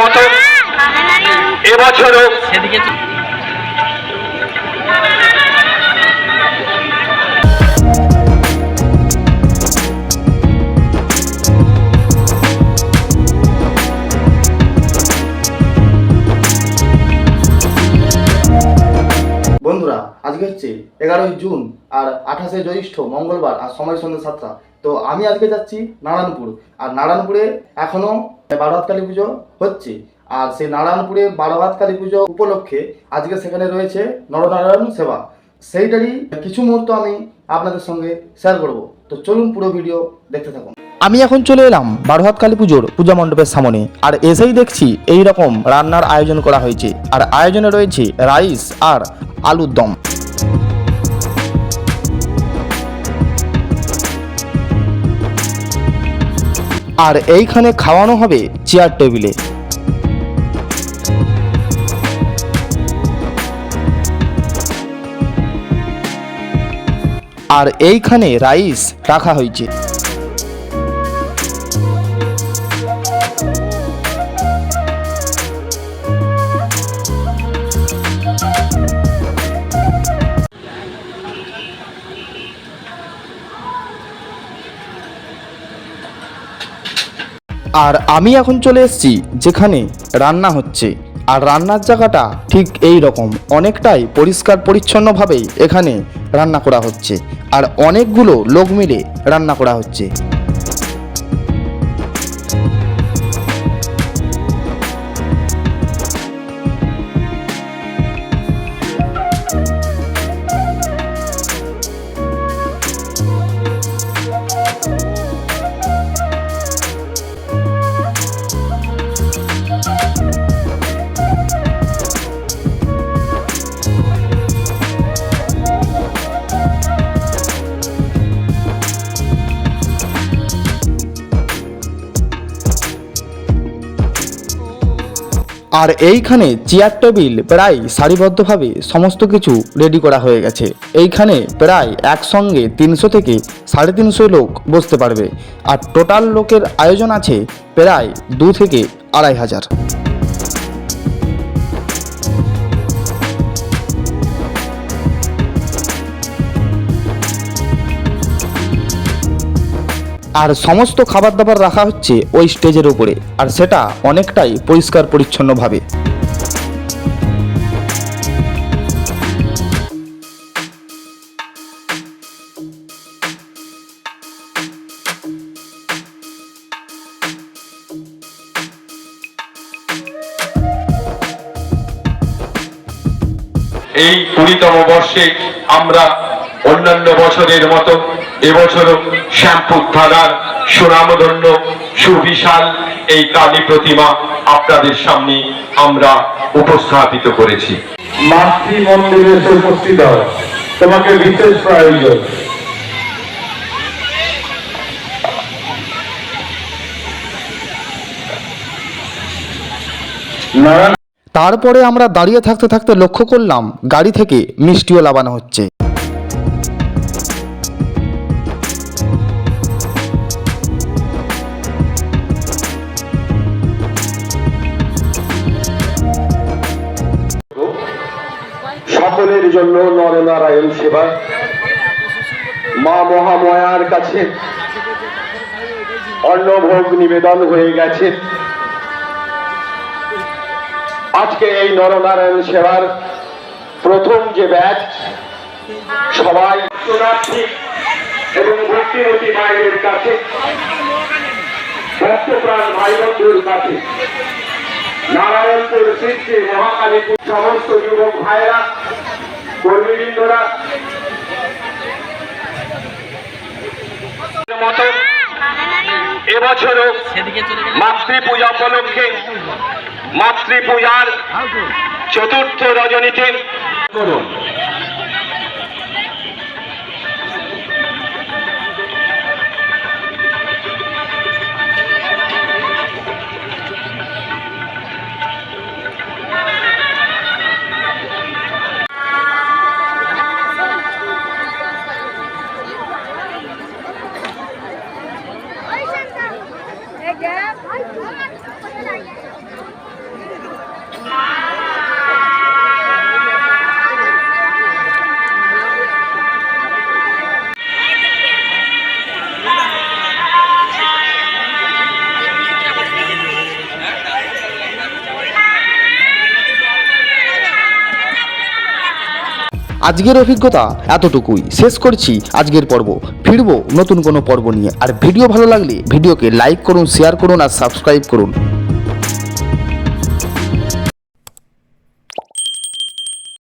মতো এবছরও বন্ধুরা আজকে হচ্ছে এগারোই জুন আর আঠাশে জ্যৈষ্ঠ মঙ্গলবার আর সময় সন্ধ্যে সাতটা। তো আমি আজকে যাচ্ছি নারায়ণপুর। আর নারায়ণপুরে এখনও বারোহাত কালী পুজো হচ্ছে। আর সেই নারায়ণপুরে বারোহাত কালী পুজো উপলক্ষে আজকে সেখানে রয়েছে নরনারায়ণ সেবা। সেইটারই কিছু মুহূর্ত আমি আপনাদের সঙ্গে শেয়ার করব। তো চলুন পুরো ভিডিও দেখতে থাকুন। আমি এখন চলে এলাম বারোহাত কালী পুজোর পূজা মণ্ডপের সামনে। আর এসেই দেখছি এই রকম রান্নার আয়োজন করা হয়েছে। আর আয়োজনে রয়েছে রাইস আর আলুর দম। আর এইখানে খাওয়ানো হবে চেয়ার টেবিলে। আর এইখানে রাইস রাখা হয়েছে। আর আমি এখন চলে এসেছি যেখানে রান্না হচ্ছে। আর রান্নার জায়গাটা ঠিক এই রকম। অনেকটাই পরিষ্কার পরিচ্ছন্নভাবেই এখানে রান্না করা হচ্ছে। আর অনেকগুলো লোক মিলে রান্না করা হচ্ছে। আর এইখানে চেয়ার টেবিল প্রায় সারিবদ্ধভাবে সমস্ত কিছু রেডি করা হয়ে গেছে। এইখানে প্রায় একসঙ্গে তিনশো থেকে সাড়ে তিনশো লোক বসতে পারবে। আর টোটাল লোকের আয়োজন আছে প্রায় দু থেকে আড়াই হাজার। আর সমস্ত খাবার দাবার রাখা হচ্ছে ওই স্টেজের উপরে, আর সেটা অনেকটাই পরিষ্কার পরিচ্ছন্নভাবে। এই কুড়িতম বর্ষে আমরা অন্যান্য বছরের মতো এবছরও শ্যামপুর থানার সুনামধন্য সুবিশাল এই কালী প্রতিমা আপনাদের সামনে আমরা উপস্থাপিত করেছি। মাতৃ মন্দিরে এসে উপস্থিত হয়। তোমাকে বিশেষ প্রয়োজন। তারপরে আমরা দাঁড়িয়ে থাকতে থাকতে লক্ষ্য করলাম গাড়ি থেকে মিষ্টিও লাগানো হচ্ছে। সকলের জন্য নরনারায়ণ সেবা। মা মহাময়ার কাছে অন্নভোগ নিবেদন হয়ে গেছে। আজকে এই নরনারায়ণ সেবার প্রথম যে ব্যাচ, সবাই শরণার্থী এবং ভক্তিমতী মায়ের কাছে, ভক্তপ্রাণ ভাই বন্ধুর কাছে, নারায়ণপুর শ্রী মহাকালীপুর সমস্ত যুবক ভাইরা কর্মীবৃন্দরা মতো এবছরও মাতৃপূজা মাতৃ পূজা উপলক্ষে মাতৃ পূজার চতুর্থ রজনীতে করুন আজকের অভিজ্ঞতা এতটুকুই। শেষ করছি আজকের পর্ব। ফিরবো নতুন কোনো পর্ব নিয়ে। আর ভিডিও ভালো লাগলে ভিডিওকে লাইক করুন, শেয়ার করুন আর সাবস্ক্রাইব করুন।